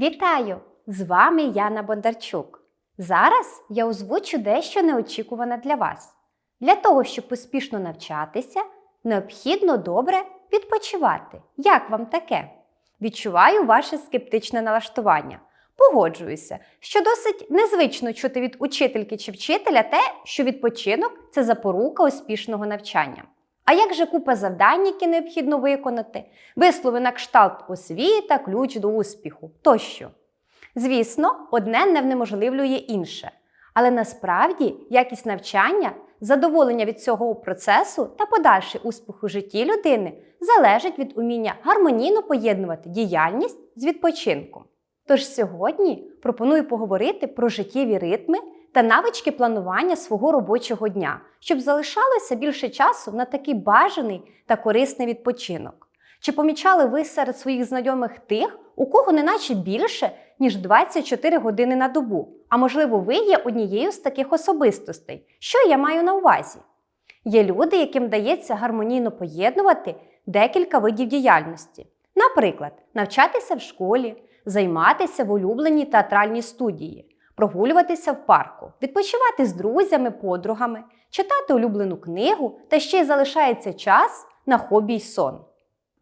Вітаю! З вами Яна Бондарчук. Зараз я озвучу дещо неочікуване для вас. Для того, щоб успішно навчатися, необхідно добре відпочивати. Як вам таке? Відчуваю ваше скептичне налаштування. Погоджуюся, що досить незвично чути від учительки чи вчителя те, що відпочинок це запорука успішного навчання. А як же купа завдань, які необхідно виконати, вислови на кшталт освіта, ключ до успіху тощо. Звісно, одне не внеможливлює інше. Але насправді якість навчання, задоволення від цього процесу та подальший успіх у житті людини залежить від уміння гармонійно поєднувати діяльність з відпочинком. Тож сьогодні пропоную поговорити про життєві ритми та навички планування свого робочого дня, щоб залишалося більше часу на такий бажаний та корисний відпочинок. Чи помічали ви серед своїх знайомих тих, у кого неначе більше, ніж 24 години на добу? А можливо, ви є однією з таких особистостей? Що я маю на увазі? Є люди, яким вдається гармонійно поєднувати декілька видів діяльності. Наприклад, навчатися в школі, займатися в улюбленій театральній студії, прогулюватися в парку, відпочивати з друзями, подругами, читати улюблену книгу та ще й залишається час на хобі й сон.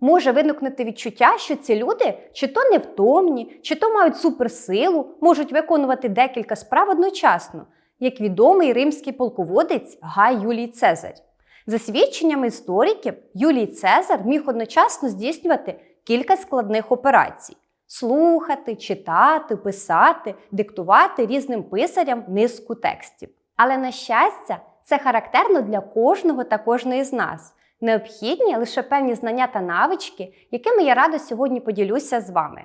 Може виникнути відчуття, що ці люди чи то невтомні, чи то мають суперсилу, можуть виконувати декілька справ одночасно, як відомий римський полководець Гай Юлій Цезарь. За свідченнями істориків, Юлій Цезар міг одночасно здійснювати кілька складних операцій: слухати, читати, писати, диктувати різним писарям низку текстів. Але, на щастя, це характерно для кожного та кожної з нас. Необхідні лише певні знання та навички, якими я рада сьогодні поділюся з вами.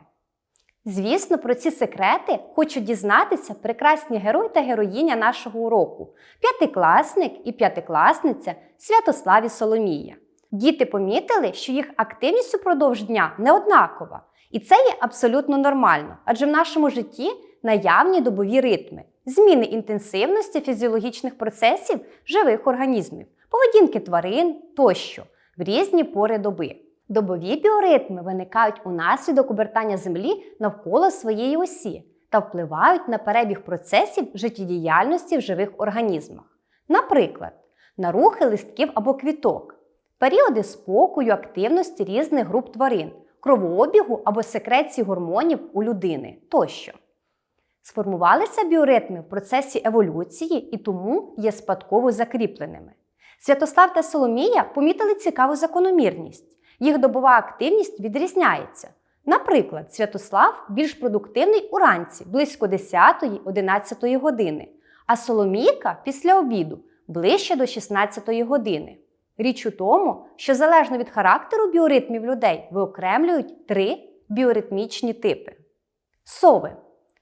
Звісно, про ці секрети хочуть дізнатися прекрасні герой та героїня нашого уроку п'ятикласник і п'ятикласниця Святославі Соломія. Діти помітили, що їх активність упродовж дня не однакова. І це є абсолютно нормально, адже в нашому житті наявні добові ритми, зміни інтенсивності фізіологічних процесів живих організмів, поведінки тварин тощо в різні пори доби. Добові біоритми виникають унаслідок обертання Землі навколо своєї осі та впливають на перебіг процесів життєдіяльності в живих організмах. Наприклад, на рухи листків або квіток, періоди спокою, активності різних груп тварин, кровообігу або секреції гормонів у людини тощо. Сформувалися біоритми в процесі еволюції і тому є спадково закріпленими. Святослав та Соломія помітили цікаву закономірність. Їх добова активність відрізняється. Наприклад, Святослав більш продуктивний уранці близько 10-11 години, а Соломійка після обіду ближче до 16 години. Річ у тому, що залежно від характеру біоритмів людей виокремлюють три біоритмічні типи. Сови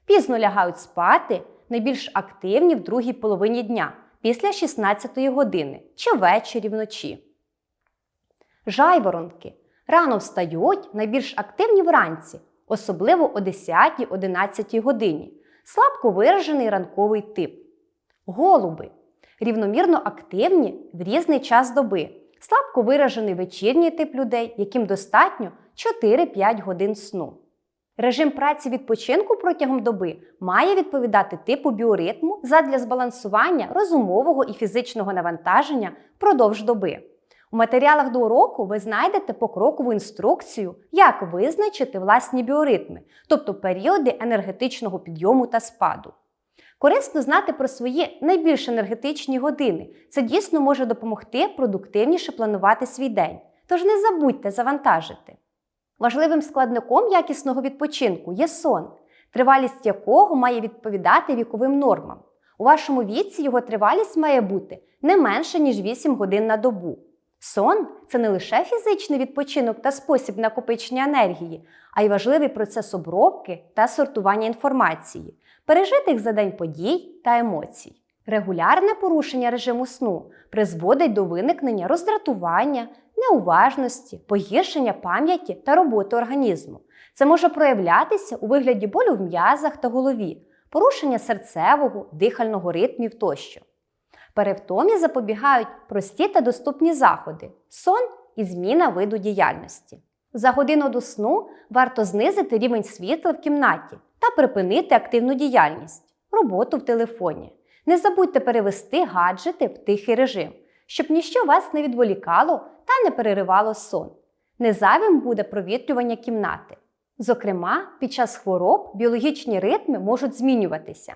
пізно лягають спати, найбільш активні в другій половині дня після 16 години чи ввечері вночі. Жайворонки рано встають, найбільш активні вранці, особливо о 10-11 годині. Слабко виражений ранковий тип. Голуби рівномірно активні в різний час доби. Слабко виражений вечірній тип людей, яким достатньо 4-5 годин сну. Режим праці відпочинку протягом доби має відповідати типу біоритму задля збалансування розумового і фізичного навантаження впродовж доби. У матеріалах до уроку ви знайдете покрокову інструкцію, як визначити власні біоритми, тобто періоди енергетичного підйому та спаду. Корисно знати про свої найбільш енергетичні години. Це дійсно може допомогти продуктивніше планувати свій день. Тож не забудьте завантажити. Важливим складником якісного відпочинку є сон, тривалість якого має відповідати віковим нормам. У вашому віці його тривалість має бути не менше, ніж 8 годин на добу. Сон це не лише фізичний відпочинок та спосіб накопичення енергії, а й важливий процес обробки та сортування інформації, пережитих за день подій та емоцій. Регулярне порушення режиму сну призводить до виникнення роздратування, неуважності, погіршення пам'яті та роботи організму. Це може проявлятися у вигляді болю в м'язах та голові, порушення серцевого, дихального ритмів тощо. Перевтомі запобігають прості та доступні заходи, сон і зміна виду діяльності. За годину до сну варто знизити рівень світла в кімнаті та припинити активну діяльність, роботу в телефоні. Не забудьте перевести гаджети в тихий режим, щоб ніщо вас не відволікало та не переривало сон. Незайвим буде провітрювання кімнати. Зокрема, під час хвороб біологічні ритми можуть змінюватися.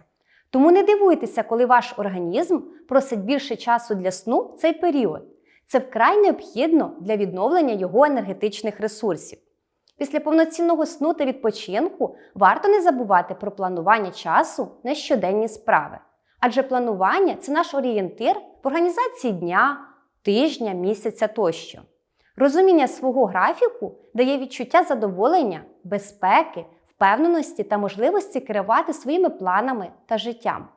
Тому не дивуйтеся, коли ваш організм просить більше часу для сну в цей період. Це вкрай необхідно для відновлення його енергетичних ресурсів. Після повноцінного сну та відпочинку варто не забувати про планування часу на щоденні справи. Адже планування це наш орієнтир в організації дня, тижня, місяця тощо. Розуміння свого графіку дає відчуття задоволення, безпеки, впевненості та можливості керувати своїми планами та життям.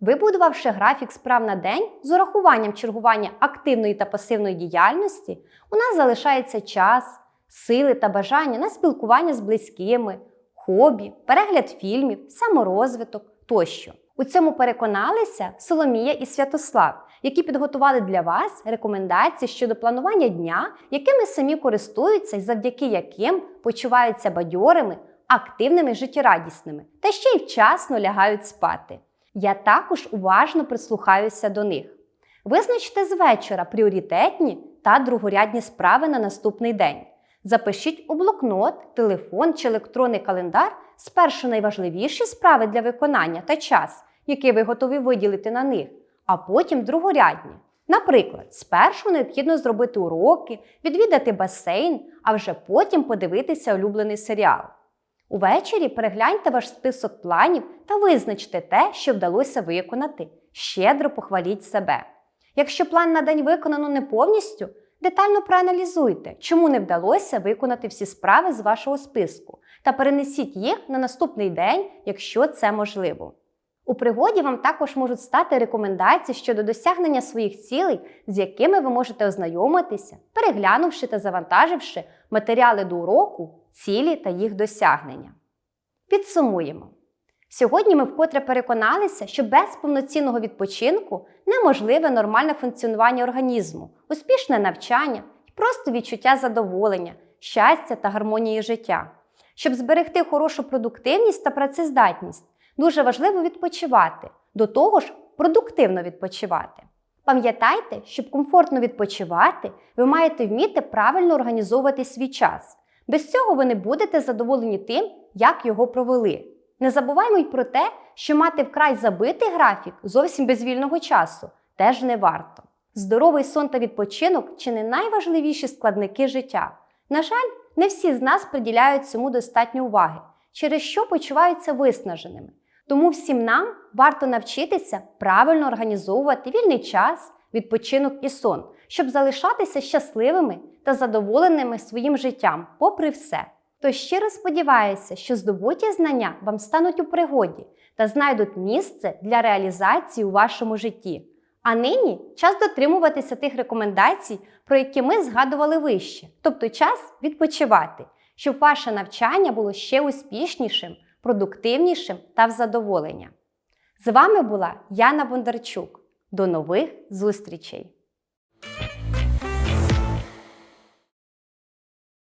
Вибудувавши графік справ на день з урахуванням чергування активної та пасивної діяльності, у нас залишається час, сили та бажання на спілкування з близькими, хобі, перегляд фільмів, саморозвиток тощо. У цьому переконалися Соломія і Святослав, які підготували для вас рекомендації щодо планування дня, якими самі користуються і завдяки яким почуваються бадьорими, активними, життєрадісними та ще й вчасно лягають спати. Я також уважно прислухаюся до них. Визначте з вечора пріоритетні та другорядні справи на наступний день. Запишіть у блокнот, телефон чи електронний календар спершу найважливіші справи для виконання та час, який ви готові виділити на них, а потім другорядні. Наприклад, спершу необхідно зробити уроки, відвідати басейн, а вже потім подивитися улюблений серіал. Увечері перегляньте ваш список планів та визначте те, що вдалося виконати. Щедро похваліть себе. Якщо план на день виконано не повністю, детально проаналізуйте, чому не вдалося виконати всі справи з вашого списку, та перенесіть їх на наступний день, якщо це можливо. У пригоді вам також можуть стати рекомендації щодо досягнення своїх цілей, з якими ви можете ознайомитися, переглянувши та завантаживши матеріали до уроку, цілі та їх досягнення. Підсумуємо. Сьогодні ми вкотре переконалися, що без повноцінного відпочинку неможливе нормальне функціонування організму, успішне навчання і просто відчуття задоволення, щастя та гармонії життя. Щоб зберегти хорошу продуктивність та працездатність, дуже важливо відпочивати, до того ж, продуктивно відпочивати. Пам'ятайте, щоб комфортно відпочивати, ви маєте вміти правильно організовувати свій час. Без цього ви не будете задоволені тим, як його провели. Не забуваймо й про те, що мати вкрай забитий графік зовсім без вільного часу теж не варто. Здоровий сон та відпочинок чи не найважливіші складники життя. На жаль, не всі з нас приділяють цьому достатньо уваги, через що почуваються виснаженими. Тому всім нам варто навчитися правильно організовувати вільний час, відпочинок і сон, щоб залишатися щасливими та задоволеними своїм життям, попри все. Тож щиро сподіваюся, що здобуті знання вам стануть у пригоді та знайдуть місце для реалізації у вашому житті. А нині час дотримуватися тих рекомендацій, про які ми згадували вище, тобто час відпочивати, щоб ваше навчання було ще успішнішим, продуктивнішим та в задоволення. З вами була Яна Бондарчук. До нових зустрічей! you